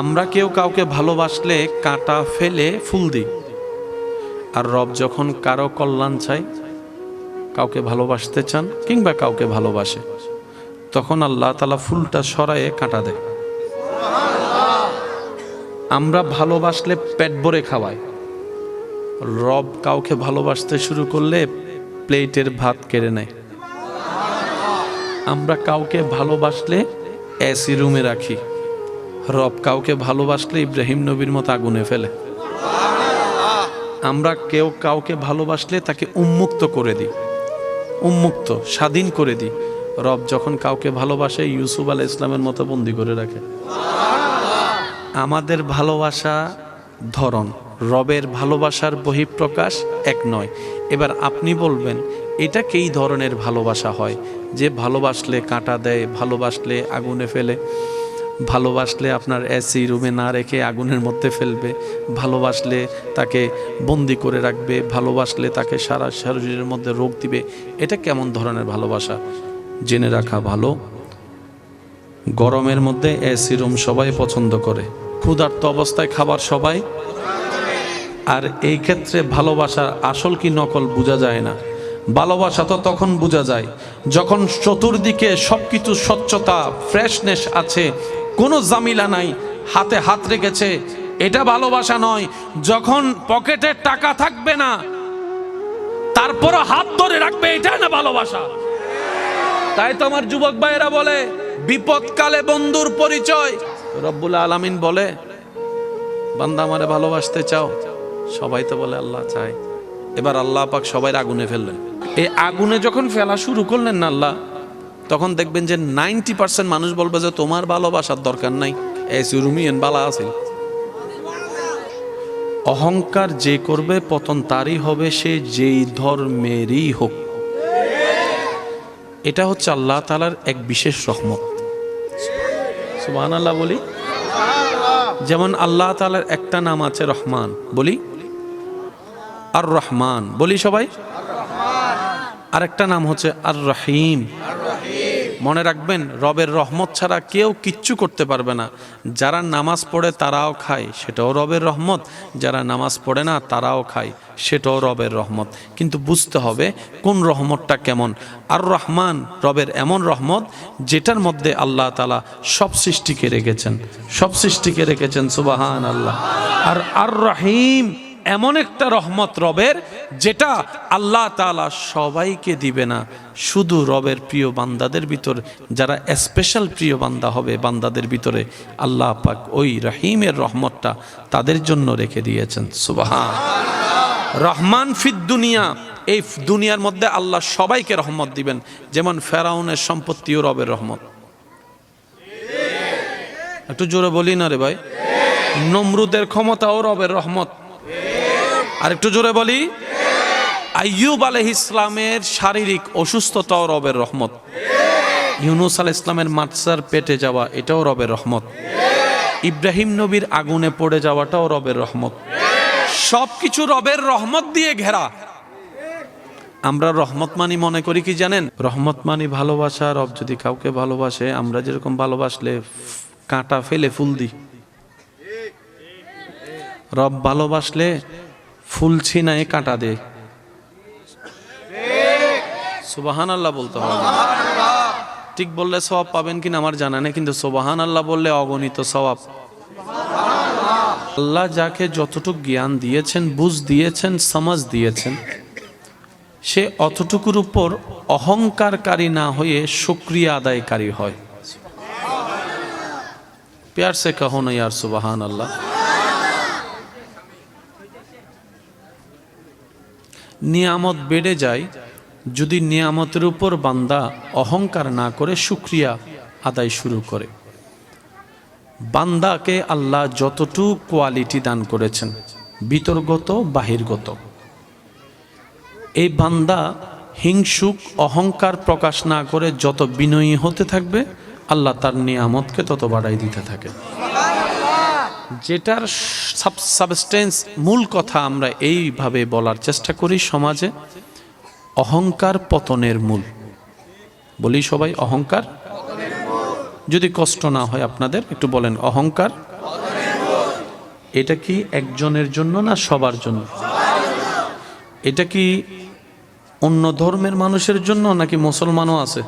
আমরা কেউ কাউকে ভালোবাসলে কাঁটা ফেলে ফুল দিই। আর রব যখন কারও কল্যাণ চাই কাউকে ভালোবাসতে চান কিংবা কাউকে ভালোবাসে, তখন আল্লাহ তালা ফুলটা সরায়ে কাঁটা দেয়। আমরা ভালোবাসলে পেট ভরে খাওয়াই। রব কাউকে ভালোবাসতে শুরু করলে প্লেটের ভাত কেড়ে নেয়। আমরা কাউকে ভালোবাসলে এসি রুমে রাখি। রব কাউকে ভালোবাসলে ইব্রাহিম নবীর মতো আগুনে ফেলে। আমরা কেউ কাউকে ভালোবাসলে তাকে উন্মুক্ত করে দিই। উন্মুক্ত, স্বাধীন করে দিই। রব যখন কাউকে ভালোবাসে, ইউসুফ আলাহ ইসলামের মতো বন্দি করে রাখে। আমাদের ভালোবাসা ধরন, রবের ভালোবাসার বহিঃপ্রকাশ এক নয়। এবার আপনি বলবেন, এটা কেই ধরনের ভালোবাসা হয়? যে ভালোবাসলে কাঁটা দেয়, ভালোবাসলে আগুনে ফেলে। ভালোবাসলে আপনার এসি রুমে না রেখে আগুনের মধ্যে ফেলবে, ভালোবাসলে তাকে বন্দি করে রাখবে, ভালোবাসলে তাকে সারা শরীরের মধ্যে রোগ দিবে, এটা কেমন ধরনের ভালোবাসা? জেনে রাখা ভালো। গরমের মধ্যে এসি রুম সবাই পছন্দ করে। ক্ষুধার্ত অবস্থায় খাবার সবাই। আর এই ক্ষেত্রে ভালোবাসার আসল কি নকল বোঝা যায় না। ভালোবাসা তো তখন বোঝা যায়, যখন চতুর্দিকে সব কিছু স্বচ্ছতা ফ্রেশনেস আছে কোনো জামিলা নাই। হাতে হাত রেখেছে। এটা ভালোবাসা নয়। যখন পকেটে টাকা থাকবে না, তারপরও হাত ধরে রাখবে এটা না ভালোবাসা। তাই তো আমার যুবক ভাইয়েরা বলে, বিপদকালে বন্ধুর পরিচয়। রব্বুল আলামিন বলে, বান্দা আমারে ভালোবাসতে চাও? সবাই তো বলে, আল্লাহ চাই এবার আল্লাহ পাক সবাই আগুনে ফেললেন। এই আগুনে যখন ফেলা শুরু করলেন না আল্লাহ তখন দেখবেন যে নাইনটি পার্সেন্ট মানুষ বলবে যে তোমার ভালোবাসার দরকার নাই। এসি রুমিয়েন বালা আছে। অহংকার যে করবে, পতন তারই হবে, সে যেই ধর্মেরই হোক। এটা হচ্ছে আল্লাহ তালার এক বিশেষ রহমত। সুবাহ আল্লাহ বলি। যেমন আল্লাহ তালার একটা নাম আছে রহমান, বলি। আর রহমান, বলি সবাই। আর একটা নাম হচ্ছে আর রহিম। মনে রাখবেন, রবের রহমত ছাড়া কেউ কিচ্ছু করতে পারবে না। যারা নামাজ পড়ে তারাও খায়, সেটাও রবের রহমত। যারা নামাজ পড়ে না তারাও খায়, সেটাও রবের রহমত। কিন্তু বুঝতে হবে কোন রহমতটা কেমন। আর রহমান রবের এমন রহমত যেটার মধ্যে আল্লাহ তালা সব সৃষ্টিকে রেখেছেন। সব সৃষ্টিকে রেখেছেন সুবাহান আল্লাহ আর আর রহিম এমন একটা রহমত রবের যেটা আল্লাহ তালা সবাইকে দিবে না। শুধু রবের প্রিয় বান্দাদের ভিতর, যারা স্পেশাল প্রিয় বান্দা হবে বান্দাদের ভিতরে আল্লাহ পাক ওই রহিমের রহমতটা তাদের জন্য রেখে দিয়েছেন। সুবাহা রহমান ফিদ দুনিয়া, এই দুনিয়ার মধ্যে আল্লাহ সবাইকে রহমত দিবেন, যেমন ফেরাউনের সম্পত্তিও রবের রহমত। একটু জোরে বলি না রে ভাই? নমরুদের ক্ষমতাও রবের রহমত। আর একটু জোরে বলি। আইয়ুব আলহ ইসলামের শারীরিক অসুস্থতাও রবের রহমত। ইউনুস আল ইসলামের মাতসার পেটে যাওয়া, এটাও রবের রহমত। ইব্রাহিম নবীর আগুনে পড়ে যাওয়াটাও রবের রহমত। সব কিছু রবের রহমত দিয়ে ঘেরা। আমরা রহমত মানি মনে করি কি জানেন? রহমত মানি ভালোবাসা, রব যদি কাউকে ভালোবাসে, আমরা যেরকম ভালোবাসলে কাঁটা ফেলে ফুল দিই। রব ভালোবাসলে ফুল ছিনায় কাঁটা দে। সুবাহান আল্লাহ বলতে হবে। ঠিক বললে সবাব পাবেন কিনা আমার জানা নেই, কিন্তু সোবাহান আল্লাহ বললে অগণিত সবাব আল্লাহ যাকে যতটুকু জ্ঞান দিয়েছেন, বুঝ দিয়েছেন, সমাজ দিয়েছেন, সে অতটুকুর উপর অহংকারকারী না হয়ে সুক্রিয়া আদায়কারী হয়। প্যার সে কহো না ইয়ার সুবাহান আল্লাহ নিয়ামত বেড়ে যায় যদি নিয়ামতের উপর বান্দা অহংকার না করে সুক্রিয়া আদায় শুরু করে। বান্দাকে আল্লাহ যতটুকু কোয়ালিটি দান করেছেন, বিতর্গত, বাহিরগত। এই বান্দা হিংসুক, অহংকার প্রকাশ না করে যত বিনয়ী হতে থাকবে, আল্লাহ তার নিয়ামতকে তত বাড়াই দিতে থাকে যেটার সাবস্টেন্স মূল কথা আমরা এইভাবে বলার চেষ্টা করি সমাজে, অহংকার পতনের মূল। বলি সবাই, অহংকার? যদি কষ্ট না হয় আপনাদের, একটু বলেন, অহংকার? এটা কি একজনের জন্য না সবার জন্য? এটা কি অন্য ধর্মের মানুষের জন্য নাকি মুসলমানও আছে?